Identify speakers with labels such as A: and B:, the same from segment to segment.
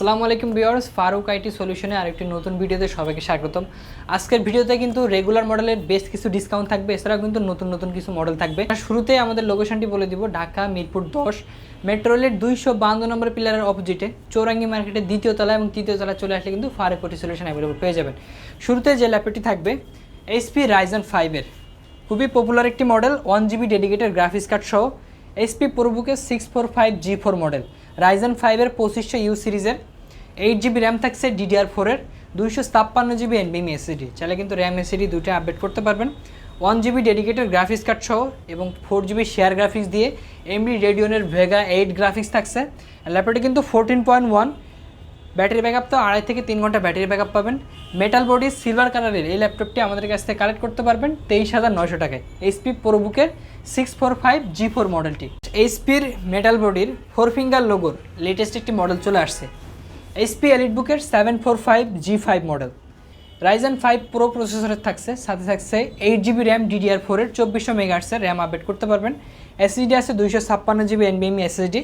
A: আসসালামু আলাইকুম viewers, Faruk IT সলিউশনে আরেকটি নতুন ভিডিওতে সবাইকে স্বাগতম। আজকের ভিডিওতে কিন্তু রেগুলার মডেলের বেশ কিছু ডিসকাউন্ট থাকবে, এছাড়াও কিন্তু নতুন নতুন কিছু মডেল থাকবে। শুরুতে আমাদের লোকেশনটি বলে দিব, ঢাকা মিরপুর দশ মেট্রো রেলের দুইশো বান্ন নম্বর পিলারের অপোজিটে চৌরাঙ্গি মার্কেটের দ্বিতীয় তলা এবং তৃতীয় তলা চলে আসলে কিন্তু ফারুক আইটি সলিউশন অ্যাভেলেবল পেয়ে যাবেন। শুরুতে যে ল্যাপটপটি থাকবে এইচপি রাইজন ফাইভের খুবই পপুলার একটি model one GB dedicated graphics card সহ HP প্রোবুকের six four five G four model Ryzen ফাইভের পঁচিশশো ইউ সিরিজের এইট জিবি র্যাম থাকছে ডিডিআর ফোরের দুইশো ছাপ্পান্ন জিবি এনবিএম এসিডি চাইলে কিন্তু র্যাম এসিডি দুটো আপডেট করতে পারবেন। One GB dedicated graphics card সহ এবং ফোর জিবি শেয়ার গ্রাফিক্স দিয়ে এমডি রেডিওনের ভেগা এইট গ্রাফিক্স থাকছে। ল্যাপটপটি কিন্তু fourteen point one battery backup তো আড়াই থেকে তিন ঘণ্টা ব্যাটারি ব্যাকআপ পাবেন। মেটাল বডি সিলভার কালারের এই ল্যাপটপটি আমাদের কাছ থেকে কালেক্ট করতে পারবেন তেইশ হাজার নয়শো টাকায়। HP প্রোবুকের six four five G four মডেলটি এইচপির মেটাল বডির ফোর ফিঙ্গার লোগোর লেটেস্ট একটি মডেল চলে আসছে। এইচপি এলিট বুকের seven four five G five model Ryzen five pro প্রসেসরের থাকছে, সাথে থাকছে এইট জিবি র্যাম ডিডিআর ফোরের চব্বিশশো মেগাহার্সের র্যাম আপডেট করতে পারবেন। এসএসডি আছে দুইশো ছাপ্পান্ন জিবি এনবিএমই এসএসডি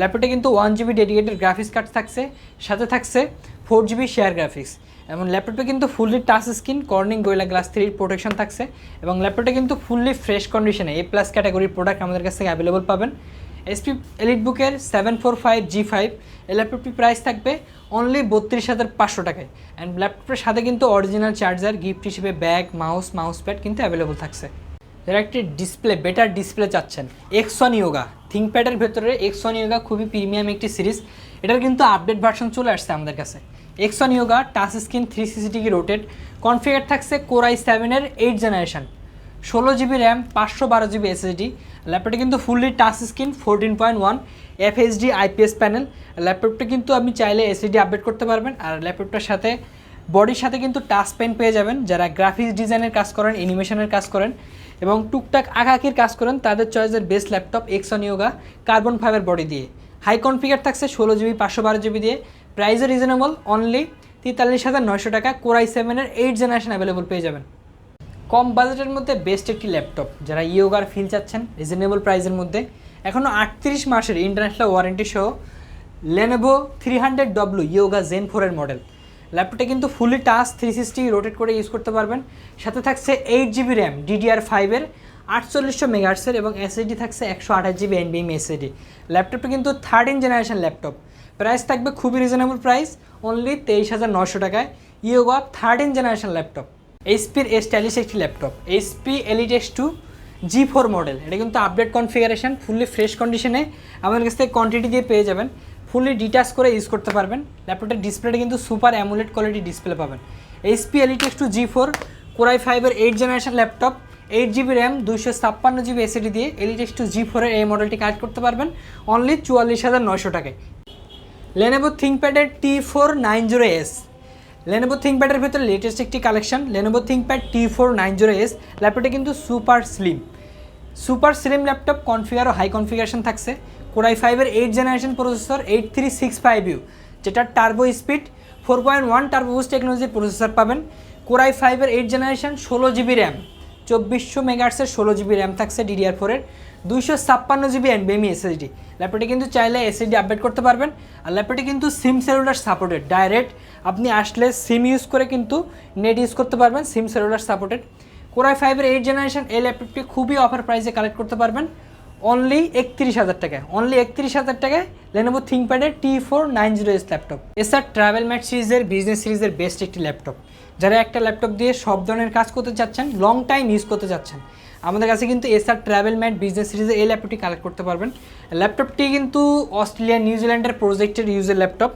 A: ল্যাপটপে কিন্তু one GB dedicated graphics card থাকছে, সাথে থাকছে ফোর জিবি শেয়ার গ্রাফিক্স এবং ল্যাপটপে কিন্তু fully touch screen Corning Gorilla glass থ্রির প্রোটেকশন থাকছে। এবং ল্যাপটপে কিন্তু ফুললি ফ্রেশ কন্ডিশনে এ প্লাস ক্যাটাগরির প্রোডাক্ট আমাদের কাছ থেকে অ্যাভেলেবল পাবেন। এসপি এলিট বুকের seven four five G five এই ল্যাপটপটির প্রাইস থাকবে অনলি বত্রিশ হাজার পাঁচশো টাকায়। অ্যান্ড ল্যাপটপের সাথে কিন্তু অরিজিনাল চার্জার গিফট হিসেবে ব্যাগ মাউস মাউস প্যাড কিন্তু অ্যাভেলেবল থাকছে। যারা একটি ডিসপ্লে বেটার ডিসপ্লে চাচ্ছেন এক্সন ইয়োগা থিঙ্কপ্যাডের ভেতরে এক্সন ইয়োগা খুবই প্রিমিয়াম একটি সিরিজ এটার কিন্তু আপডেট ভার্সন চলে আসছে আমাদের কাছে। X X one Yoga touch screen three CCTV rotate configure থাকছে কোরাই সেভেনের এইট জেনারেশন ষোলো জিবি র্যাম, পাঁচশো বারো জিবি এসএসডি ল্যাপটপটা কিন্তু fully touch screen fourteen point one FHD IPS panel ল্যাপটপটা কিন্তু আপনি চাইলে এসএসডি আপডেট করতে পারবেন আর ল্যাপটপটার সাথে বডির সাথে কিন্তু টাচ পেন পেয়ে যাবেন। যারা গ্রাফিক্স ডিজাইনের কাজ করেন অ্যানিমেশনের কাজ করেন এবং টুকটাক আঁকাকির কাজ করেন, তাদের চয়েসের best laptop X one Yoga carbon fibre body দিয়ে। হাই কনফিগার থাকছে ষোলো জিবি, পাঁচশো বারো জিবি দিয়ে। প্রাইসও রিজনেবল অনলি তেতাল্লিশ হাজার নয়শো টাকা। কোরাই সেভেনের এইট জেনারেশন অ্যাভেলেবল পেয়ে যাবেন। কম বাজেটের মধ্যে বেস্ট একটি ল্যাপটপ, যারা ইয়োগার ফিল চাচ্ছেন রিজনেবল প্রাইসের মধ্যে। এখনও আটত্রিশ মাসের ইন্টারন্যাশনাল ওয়ারেন্টি সহ Lenovo three hundred W Yoga Gen ফোরের মডেল ল্যাপটপটা কিন্তু fully touch three sixty rotate করে ইউজ করতে পারবেন। সাথে থাকছে এইট জিবি র্যাম ডিডিআর ফাইভের আটচল্লিশশো মেগাহার্সের এবং এসএসডি থাকছে একশো আঠাশ জিবি এনবিএম এসএসডি ল্যাপটপটা কিন্তু থার্টিন জেনারেশন ল্যাপটপ। প্রাইস থাকবে খুবই রিজনেবল প্রাইস অনলি তেইশ হাজার নশো টাকায়। Yoga thirteen generation laptop. এইচপির stylish একটি laptop HP elite X two G four model এটা কিন্তু আপডেট কনফিগারেশন ফুললি ফ্রেশ কন্ডিশনে আমাদের কাছ থেকে কোয়ান্টিটি দিয়ে পেয়ে যাবেন ফুললি ডিটাচ করে ইউজ করতে পারবেন ল্যাপটপের ডিসপ্লেটা কিন্তু সুপার অ্যামুলেট কোয়ালিটি ডিসপ্লে পাবেন। HP elite X two G four core i ফাইভের eight generation laptop eight GB RAM দুশো ছাপ্পান্ন জিবি এসিডি দিয়ে এলিট এক্স টু জি ফোরের এই মডেলটি কাজ করতে পারবেন অনলি চুয়াল্লিশ হাজার নয়শো টাকায়। Lenovo থিঙ্কপ্যাডের T four nine zero S Lenovo থিঙ্কপ্যাডের ভেতরে লেটেস্ট একটি collection Lenovo ThinkPad T four nine zero S ল্যাপটপটা কিন্তু super slim super slim laptop configure ও হাই কনফিগারেশন থাকছে। কোরাই ফাইভের eight generation processor eight three six five U যেটা turbo speed four point one turbo boost টেকনোলজির processor পাবেন। Core i ফাইভের eight generation ষোলো GB RAM চব্বিশশো মেগাহার্সের ষোলো জিবি র্যাম থাকছে ডিডিআর ফোরের দুইশো ছাপ্পান্ন জিবি এনবিএমই এসএসডি ল্যাপটপটি কিন্তু চাইলে এসএসডি আপডেট করতে পারবেন। আর ল্যাপটপটি কিন্তু সিম সেলুলার সাপোর্টেড ডাইরেক্ট আপনি আসলে সিম ইউজ করে কিন্তু নেট ইউজ করতে পারবেন SIM cellular supported core i ফাইভের এইট জেনারেশন এই ল্যাপটপটি খুবই অফার প্রাইসে কালেক্ট করতে পারবেন। অনলি একত্রিশ হাজার টাকায় অনলি একত্রিশ হাজার টাকায় Lenovo থিঙ্কপ্যাডের T four nine zero S laptop এছাড়া ট্রাভেল ম্যাট সিরিজের বিজনেস সিরিজের বেস্ট একটি ল্যাপটপ যারা একটা ল্যাপটপ দিয়ে সব ধরনের কাজ করতে চাচ্ছেন লং টাইম ইউজ করতে চাচ্ছেন, আমাদের কাছে কিন্তু এসআর ট্রাভেল ম্যাট বিজনেস সিরিজে এই ল্যাপটপটি কালেক্ট করতে পারবেন। ল্যাপটপটি কিন্তু অস্ট্রেলিয়া নিউজিল্যান্ডের প্রজেক্টের ইউজের ল্যাপটপ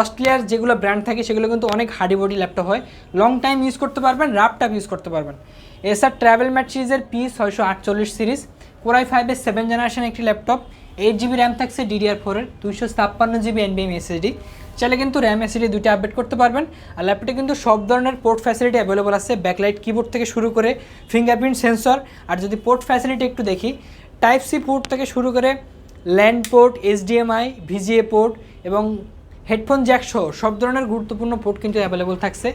A: অস্ট্রেলিয়ার যেগুলো ব্র্যান্ড থাকে, সেগুলো কিন্তু অনেক হার্ডি বডি ল্যাপটপ হয়। লং টাইম ইউজ করতে পারবেন রাফ র্যাপটপ ইউজ করতে পারবেন। এসআর ট্রাভেল ম্যাট সিরিজের পি ছয়শো আটচল্লিশ সিরিজ কোরাই ফাইভের সেভেন জেনারেশন একটি ল্যাপটপ এইট জিবি র্যাম থাকছে ডিডিআর ফোরের দুইশো ছাপ্পান্ন জিবি এনবিএম এসএসডি চাইলে কিন্তু র্যাম এসিডি দুইটা আপডেট করতে পারবেন। আর ল্যাপটপে কিন্তু সব ধরনের পোর্ট ফ্যাসিলিটি অ্যাভেলেবল আছে ব্যাকলাইট কিবোর্ড থেকে শুরু করে ফিঙ্গারপ্রিন্ট সেন্সর আর যদি পোর্ট ফ্যাসিলিটি একটু দেখি টাইপ সি পোর্ট থেকে শুরু করে land port HDMI VGA port এবং হেডফোন জ্যাক সহ সব ধরনের গুরুত্বপূর্ণ পোর্ট কিন্তু অ্যাভেলেবল থাকছে।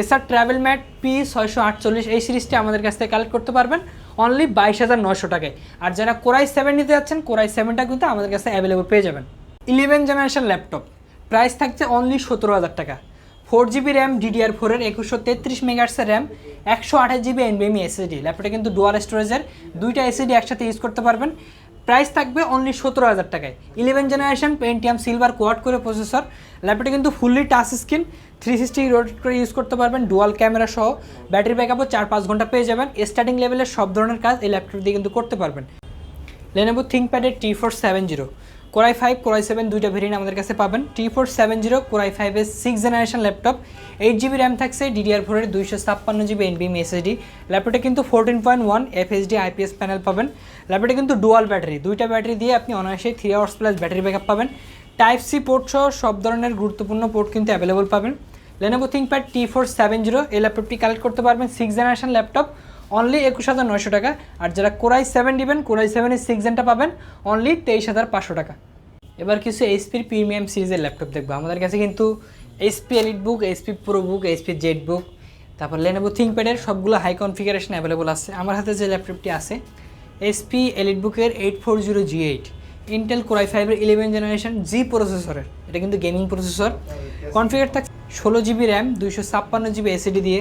A: এসআর ট্রাভেল ম্যাট পি ছয়শো আটচল্লিশ, এই সিরিজটি আমাদের কাছ থেকে কালেক্ট করতে পারবেন অনলি বাইশ হাজার নশো টাকায়। আর যারা কোরাই সেভেন নিতে যাচ্ছেন কোরাই সেভেনটা কিন্তু আমাদের কাছে অ্যাভেলেবল পেয়ে যাবেন। ইলেভেন জেনারেশন ল্যাপটপ প্রাইস থাকছে অনলি সতেরো হাজার টাকা। ফোর জিবি র্যাম ডিডিআর ফোরের একুশশো তেত্রিশ মেগাটসের র্যাম একশো আঠাশ জিবি এনবিএমি এসএসডি ল্যাপটপটা কিন্তু ডুয়াল স্টোরেজের দুইটা এসএসডি একসাথে ইউজ করতে পারবেন। প্রাইস থাকবে অনলি সতেরো হাজার টাকায়। Eleven generation Pentium silver quad করে প্রসেসর ল্যাপটপটা কিন্তু fully touch screen three sixty rotate করে ইউজ করতে পারবেন ডুয়াল ক্যামেরা সহ। ব্যাটারি ব্যাকআপও চার পাঁচ ঘণ্টা পেয়ে যাবেন। স্টার্টিং লেভেলের সব ধরনের কাজ এই ল্যাপটপ দিয়ে কিন্তু করতে পারবেন। Lenovo থিঙ্কপ্যাডের T four seven zero core i five core i seven দুইটা ভেরিয়েন্ট আমাদের কাছে পাবেন। T four seven zero core i ফাইভের six generation laptop eight GB RAM থাকছে ডিডিআর ফোরের দুইশো ছাপ্পান্ন জিবি এনবিএম এসএসডি ল্যাপটপটা কিন্তু fourteen point one FHD IPS panel পাবেন। ল্যাপটপে কিন্তু ডুয়াল ব্যাটারি দুইটা ব্যাটারি দিয়ে আপনি অনায়াসে three hours plus battery backup পাবেন। টাইপ সি পোর্ট সহ সব ধরনের গুরুত্বপূর্ণ পোর্ট কিন্তু অ্যাভেলেবল পাবেন। Lenovo ThinkPad T four seven zero এই ল্যাপটপটি কালেক্ট করতে পারবেন সিক্স জেনারেশন ল্যাপটপ অনলি একুশ হাজার নয়শো টাকা। আর যারা কোরাই সেভেন দিবেন কোরাই সেভেনের সিক্স জেনটা পাবেন অনলি তেইশ হাজার পাঁচশো টাকা। এবার কিছু এইচপির প্রিমিয়াম সিরিজের ল্যাপটপ দেখব। আমাদের কাছে কিন্তু HP elite book HP pro book HP Z book তারপর লেনোভো থিঙ্কপ্যাডের সবগুলো হাই কনফিগারেশন অ্যাভেলেবল আছে। আমার হাতে যে ল্যাপটপটি আছে এইচপি এলিট বুকের eight four zero G eight Intel core i ফাইভের ইলেভেন জেনারেশন জি প্রসেসরের এটা কিন্তু গেমিং প্রসেসর কনফিগার থাকছে ষোলো জিবি র্যাম দুইশো ছাপ্পান্ন জিবি এসিডি দিয়ে।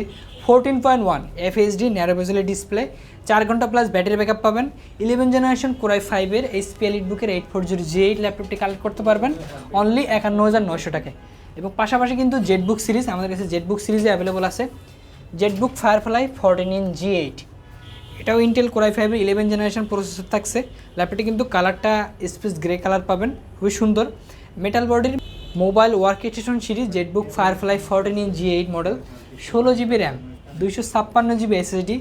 A: Fourteen point one FHD narrow বেজেলের display চার ঘণ্টা প্লাস ব্যাটারি ব্যাকআপ পাবেন। ইলেভেন জেনারেশন কোরাই ফাইভের এইচপি এলিট বুকের eight four zero G eight ল্যাপটপটি কালেক্ট করতে পারবেন। অনলি একান্ন হাজার নয়শো টাকায়। এবং পাশাপাশি কিন্তু জেটবুক সিরিজ আমাদের কাছে জেটবুক সিরিজে অ্যাভেলেবল আছে। ZBook Firefly fourteen in G eight এটাও ইন্টেল কোরাই ফাইভের ইলেভেন জেনারেশন প্রসেসর থাকছে। ল্যাপটপটি কিন্তু কালারটা স্পেস গ্রে কালার পাবেন। খুবই সুন্দর। মেটাল বডির mobile work station series ZBook Firefly fourteen in G eight model ষোলো জিবি র্যাম দুইশো ছাপ্পান্ন GB SSD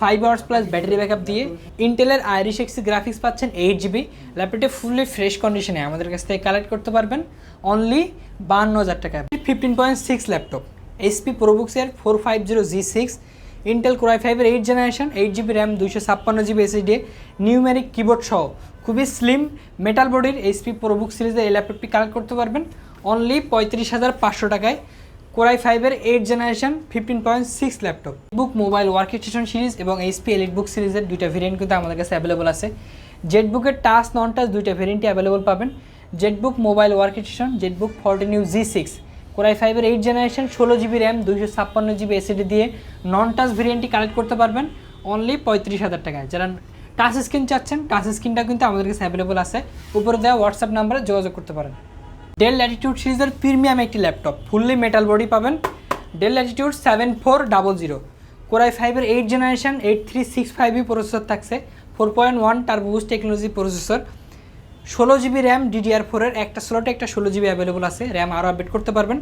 A: five hours plus battery backup দিয়ে ইন্টেলের আইরিশ এক্সি গ্রাফিক্স পাচ্ছেন এইট জিবি ল্যাপটপটি ফুললি ফ্রেশ কন্ডিশনে আমাদের কাছ থেকে কালেক্ট করতে পারবেন। অনলি বান্ন হাজার টাকা। Fifteen point six laptop HP প্রোবুক্সের four five zero G six Intel core i ফাইভের eight generation eight GB RAM দুইশো ছাপ্পান্ন জিবি এসএসডি নিউমেরিক কিবোর্ড সহ। খুবই স্লিম মেটাল বডির এইচপি প্রোবুক সিরিজে এই ল্যাপটপটি কালেক্ট করতে পারবেন। অনলি পঁয়ত্রিশ হাজার পাঁচশো টাকায়। কোরাই ফাইভের eight generation fifteen point six laptop book mobile work station series এবং এইচপি এলিট বুক সিরিজের দুইটা ভেরিয়েন্ট কিন্তু আমাদের কাছে অ্যাভেলেবল আছে। জেটবুকের টাচ নন টাচ দুইটা ভেরিয়েন্টই অ্যাভেলেবল পাবেন। ZBook mobile work station ZBook fourteen U G six core i ফাইভের এইট জেনারেশন ষোলো জিবি র্যাম দুইশো ছাপ্পান্ন জিবি এসিডি দিয়ে নন টাচ ভেরিয়েন্টটি কালেক্ট করতে পারবেন। অনলি পঁয়ত্রিশ হাজার টাকায়। যারা টাচ স্ক্রিন চাচ্ছেন টাচ স্ক্রিনটা কিন্তু আমাদের কাছে অ্যাভেলেবল আছে। উপরে দেওয়া হোয়াটসঅ্যাপ নাম্বারে যোগাযোগ করতে পারেন। ডেল ল্যাটিটিউড সিরিজের প্রিমিয়াম একটি ল্যাপটপ ফুললি মেটাল বডি পাবেন। Dell Latitude seven four double zero core i ফাইভের eight generation eight three six ফাইভই processor থাকছে four point one turbos technology processor ষোলো জিবি র্যাম ডিডিআর ফোরের একটা স্লটে একটা ষোলো জিবি অ্যাভেলেবল আছে র্যাম আরও আপডেট করতে পারবেন।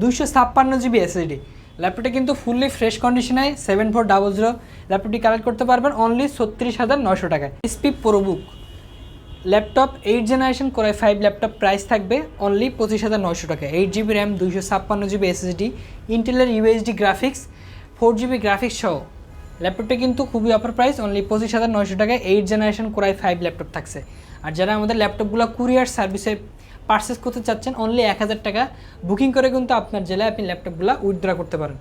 A: দুইশো ছাপ্পান্ন জিবি এসএসডি ল্যাপটপটা কিন্তু ফুললি ফ্রেশ কন্ডিশনে সেভেন ফোর ডাবল জিরো ল্যাপটপটি কালেক্ট করতে পারবেন অনলি ছত্রিশ হাজার নয়শো টাকায়। SP ProBook laptop eight generation core i five laptop price থাকবে অনলি পঁচিশ হাজার নয়শো টাকা। এইট জিবি র্যাম দুইশো ছাপ্পান্ন জিবি এসএসডি ইন্টেলের UHD graphics four GB graphics সহ। ল্যাপটপটা কিন্তু খুবই অফার প্রাইস অনলি পঁচিশ হাজার নয়শো টাকায় eight generation core i five laptop থাকছে। আর যারা আমাদের ল্যাপটপগুলো কুরিয়ার সার্ভিসে পারচেস করতে চাচ্ছেন অনলি এক হাজার টাকা। বুকিং করে কিন্তু আপনার জেলায় আপনি ল্যাপটপগুলো উইথড্র করতে পারেন।